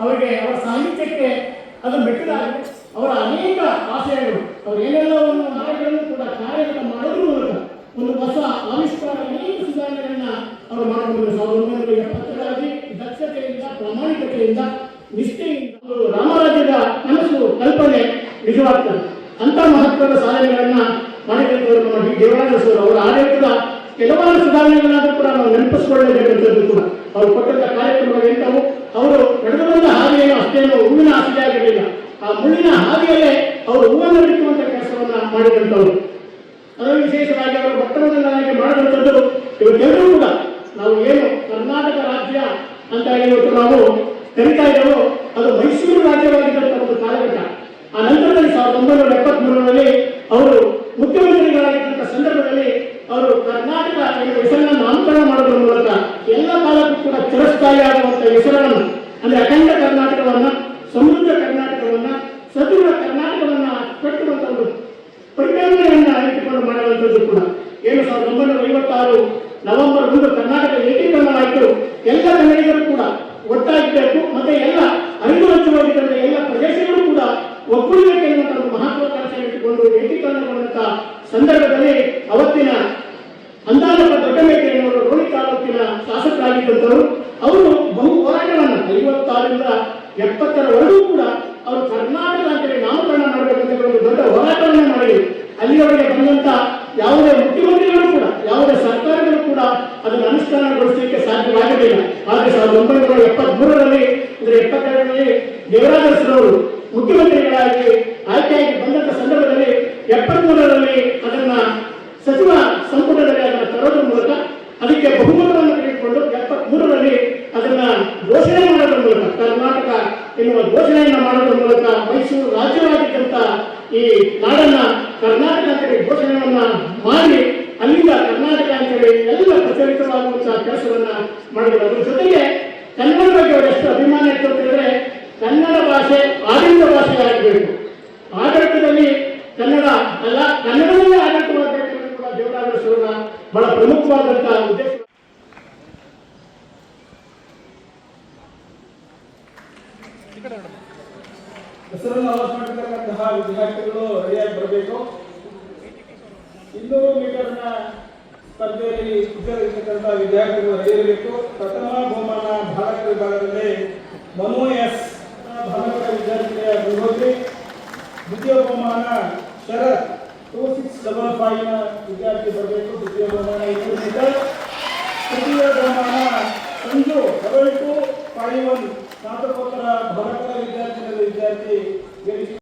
ಅವರಿಗೆ ಅವರ ಸಾಹಿತ್ಯಕ್ಕೆ ಅದು ಮೆಟ್ಟಿಲಾಗಿದೆ ಅವರ ಅನೇಕ ಆಶಯಗಳು ಅವರು ಏನೆಲ್ಲವನ್ನು ಆಶಯಗಳನ್ನು ಕೂಡ ಕಾರ್ಯಗಳನ್ನು ಮಾಡೋದ್ರ ಮೂಲಕ ಒಂದು ಹೊಸ ಆವಿಷ್ಕಾರ, ಅನೇಕ ಸುಧಾರಣೆಗಳನ್ನ ಅವರು ಮಾಡಬಹುದು ಸಾವಿರದ ಒಂಬೈನೂರ ಎಪ್ಪತ್ತರಾಗಿ ದಕ್ಷತೆಯಿಂದ, ಪ್ರಾಮಾಣಿಕತೆಯಿಂದ, ನಿಷ್ಠೆಯಿಂದ ರಾಮರಾಜ್ಯದ ಕನಸು, ಕಲ್ಪನೆ ನಿಜವಾಗ್ತದೆ. ಅಂತ ಮಹತ್ವದ ಸಾಧನೆಗಳನ್ನ ಮಾಡಿದಂತವರು ನಮ್ಮ ಡಿ. ದೇವರಾಜಸ್ವರು ಅವರ ಆಡಳಿತದ ಕೆಲವಾರು ಸುಧಾರಣೆಗಳನ್ನಾದ್ರೂ ಕೂಡ ನಾವು ನೆನಪಿಸಿಕೊಳ್ಳಬೇಕಂತದ್ದು ಕೂಡ. ಅವರು ಕೊಟ್ಟಂತ ಕಾರ್ಯಕ್ರಮಗಳು ಎಂತವು ಅವರು ನಡೆದು ಬಂದ ಹಾದಿಯನ್ನು ಅಷ್ಟೇನು ಹೂವಿನ ಹಾಸಿಗೆ ಆಗಿರಲಿಲ್ಲ. ಆ ಮುಳ್ಳಿನ ಹಾದಿಯಲ್ಲೇ ಅವರು ಹೂವನ್ನು ಬಿಟ್ಟುವಂತ ಕೆಲಸವನ್ನ ಮಾಡಿದಂಥವ್ರು. ಅದರಲ್ಲಿ ವಿಶೇಷವಾಗಿ ಅವರು ಭಕ್ತರನ್ನಾಗಿ ಮಾಡಿದಂಥದ್ದು ಇವತ್ತೆಲ್ಲರೂ ಕೂಡ ನಾವು ಏನು ಕರ್ನಾಟಕ ರಾಜ್ಯ ಅಂತ ಇವತ್ತು ನಾವು ಕರಿತಾ ಇದ್ದೇವೋ, ಅದು ಮೈಸೂರು ರಾಜ್ಯವಾಗಿದ್ದಂಥ ಒಂದು ಕಾಲಘಟ್ಟ. ಆ ನಂತರದಲ್ಲಿ ಸಾವಿರದ ಒಂಬೈನೂರ ಎಪ್ಪತ್ಮೂರರಲ್ಲಿ ಅವರು ಮುಖ್ಯಮಂತ್ರಿಗಳಾಗಿದ್ದಂಥ ಸಂದರ್ಭದಲ್ಲಿ ಅವರು ಕರ್ನಾಟಕ ಹೆಸರನ್ನು ನಾಮಕರಣ ಮಾಡೋದ್ರ ಮೂಲಕ ಎಲ್ಲ ಕಾಲಕ್ಕೂ ಕೂಡ ಚಿರಸ್ಥಾಯಿಯಾಗುವಂಥ ಹೆಸರನ್ನು ಅಂದ್ರೆ ಅಖಂಡ ಕರ್ನಾಟಕವನ್ನ, ಸಮೃದ್ಧ ಕರ್ನಾಟಕವನ್ನ ಸದೃಢ ಕರ್ನಾಟಕವನ್ನ ಕಟ್ಟುವಂತ ಒಂದು ಪರಿಕಲ್ಪನೆಯನ್ನ ಇಟ್ಟುಕೊಂಡು ಮಾಡುವಂಥದ್ದು ಕೂಡ. ಏಳು ಸಾವಿರದ ಒಂಬೈನೂರ ಐವತ್ತಾರು ನವೆಂಬರ್ ಒಂದು ಕರ್ನಾಟಕ ಏಕೀಕರಣವಾಯಿತು ಎಲ್ಲ ಕನ್ನಡಿಗರು ಕೂಡ ಒಟ್ಟಾಗಬೇಕು ಮತ್ತೆ ಎಲ್ಲ ಐದು ರಾಜ್ಯವಾಗಿದ್ದಂಥ ಎಲ್ಲ ಪ್ರದೇಶಗಳು ಕೂಡ ಒಗ್ಗೂಡಬೇಕು ಎನ್ನುವಂಥ ಒಂದು ಮಹತ್ವಾಕಾಂಕ್ಷೆ ಇಟ್ಟುಕೊಂಡು ಏಕೀಕರಣಗೊಂಡಂತ ಸಂದರ್ಭದಲ್ಲಿ ಅವತ್ತಿನ ಅಂದಾಜು ದೊಡ್ಡ ರೋಣಿ ತಾಲೂಕಿನ ಶಾಸಕರಾಗಿದ್ದಂಥವರು ಅವರು ಬಹು ಹೋರಾಟವನ್ನು ಐವತ್ತಾರರಿಂದ ಎಪ್ಪತ್ತರವರೆಗೂ ಕೂಡ ಅವರು ಕರ್ನಾಟಕ ಅಂತೇಳಿ ನಾಮಕರಣ ಮಾಡಬೇಕಂತ ಒಂದು ದೊಡ್ಡ ಹೋರಾಟವನ್ನು ಮಾಡಿ ಅಲ್ಲಿಯವರೆಗೆ ಬಂದಂತ ಯಾವುದೇ ಮುಖ್ಯಮಂತ್ರಿಗಳು ಕೂಡ, ಯಾವುದೇ ಸರ್ಕಾರಗಳು ಕೂಡ ಅದನ್ನು ಅನುಷ್ಠಾನಗೊಳಿಸಲಿಕ್ಕೆ ಸಾಧ್ಯವಾಗಲಿಲ್ಲ. ಆದರೆ ಸಾವಿರದ ಒಂಬೈನೂರ ಎಪ್ಪತ್ಮೂರರಲ್ಲಿ, ಅಂದ್ರೆ ಎಪ್ಪತ್ತೆರಡರಲ್ಲಿ ದೇವರಾಜರವರು ಮುಖ್ಯಮಂತ್ರಿಗಳಾಗಿ ಆಯ್ಕೆಯಾಗಿ ಬಂದಂತ ಸಂದರ್ಭದಲ್ಲಿ ಎಪ್ಪತ್ಮೂರರಲ್ಲಿ ಅದನ್ನ ಸಚಿವ ಸಂಪುಟದಲ್ಲಿ ಅದನ್ನು ತರೋದ್ರ ಮೂಲಕ ಅದಕ್ಕೆ ಬಹುಮತವನ್ನು ತೆಗೆದುಕೊಂಡು ಎಪ್ಪತ್ಮೂರರಲ್ಲಿ ಅದನ್ನ ಘೋಷಣೆ ಮಾಡೋದ್ರ ಮೂಲಕ ಕರ್ನಾಟಕ ಎನ್ನುವ ಘೋಷಣೆಯನ್ನ ಮಾಡೋದ್ರ ಮೂಲಕ ಮೈಸೂರು ರಾಜ್ಯವಾಗಿದ್ದಂತ ಈ ನಾಡನ್ನ ಕರ್ನಾಟಕ ಅಂತೇಳಿ ಘೋಷಣೆಯನ್ನ ಮಾಡಿ, ಅಲ್ಲಿಂದ ಕರ್ನಾಟಕ ಅಂತೇಳಿ ಎಲ್ಲ ಪ್ರಚಲಿತವಾಗುವಂತಹ ಕೆಲಸವನ್ನ ಮಾಡಿದ್ರು. ಅದ್ರ ಜೊತೆಗೆ ಕನ್ನಡ ಬಗ್ಗೆ ಎಷ್ಟು ಅಭಿಮಾನ ಇತ್ತು ಅಂತ ಕನ್ನಡ ಭಾಷೆ ಆಡಳಿತ ಭಾಷೆ ಆಗಬೇಕು ಆಡಳಿತದಲ್ಲಿ ಕನ್ನಡ ಅಲ್ಲ, ಕನ್ನಡದಲ್ಲೇ ಆಡಳಿತವಾಗಬೇಕು ಕೂಡ ದೇವರಾಜ ಬಹಳ ಪ್ರಮುಖವಾದಂತಹ ಉದ್ದೇಶ ಹೆಸರನ್ನು ಮಾಡಿರ್ತಕ್ಕಂತಹ ವಿದ್ಯಾರ್ಥಿಗಳು ರೆಡಿಯಾಗಿ ಬರಬೇಕು. ಇನ್ನೂರು ಮೀಟರ್ನ ಸ್ಪರ್ಧೆಯಲ್ಲಿ ಉದ್ಯೋಗಿರ್ತಕ್ಕಂಥ ವಿದ್ಯಾರ್ಥಿಗಳು ರೆಡಿಯಿರಬೇಕು ಪ್ರಥಮ ಬಹುಮಾನ ಭಾರತ ವಿಭಾಗದಲ್ಲಿ ಮನು ಎಸ್ ಭಾರತ ವಿದ್ಯಾರ್ಥಿಯ ಗಂಗೋತ್ರಿ ದ್ವಿತೀಯ ಬಹುಮಾನ ಶರತ್ ಟೂ ಸಿಕ್ಸ್ ಡಬಲ್ ಫೈವ್ನ ವಿದ್ಯಾರ್ಥಿ ಬರಬೇಕು. ದ್ವಿತೀಯ ಬಹುಮಾನ ಇನ್ನೂರು ಮೀಟರ್. ತೃತೀಯ ಬಹುಮಾನ ಸಂಜು ಟು. ಕಾಯುವಲ್ಲಿ ಸ್ನಾತಕೋತ್ತರ ಭಾರತ ವಿದ್ಯಾರ್ಥಿಗಳ ವಿದ್ಯಾರ್ಥಿ